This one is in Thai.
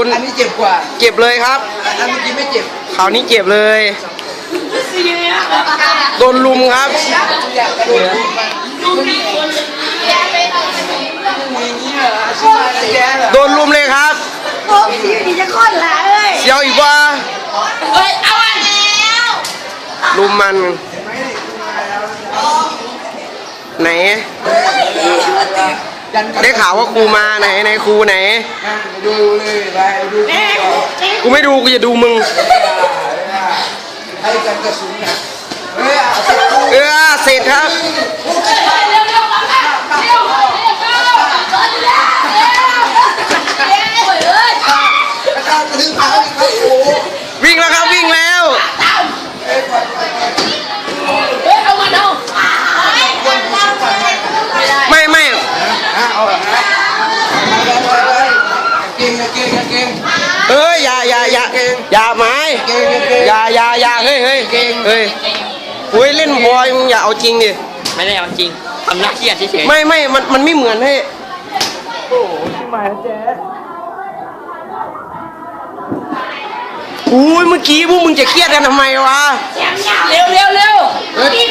คุณอันนี้เจ็บกว่าเจ็บเลยครับอันอันเมื่อกี้ไม่เจ็บคราวนี้เจ็บเลย โดนลุมครับ อยากกระโดดลุมมันมึงอย่างนี้เหรอใช่ไหมแกเหรอโดนลุมเลยครับ โอ้พี่ดีจะคลอดหลานเลยเสียวอีกว่าเฮ้ยเอาอันแล้วลุมมัน ไหนยันกัน ได้ข่าวว่าครูมาไหนไหนครูไหนนั่งดูเลยไปดูแม่ก่อนกูไม่ดูกูจะดูมึง ให้กันกระสุนนะเฮ้ยเอาไปกูเออเสร็จครับเร็วเร็วมาค่ะเร็วเร็ เอ้ยอย่าอย่าอย่าอย่าไม้เก่งนะเก่งอย่าอย่าอย่าเฮ้ยเฮ้ยเฮ้ยเฮ้ยเล่นบอยมึงอย่าเอาจริงดิไม่ได้เอาจริงทำหน้าเครียดเฉยๆไม่ไม่มันมันไม่เหมือนให้โอ้ยเมื่อกี้พวกมึงจะเครียดกันทำไมวะ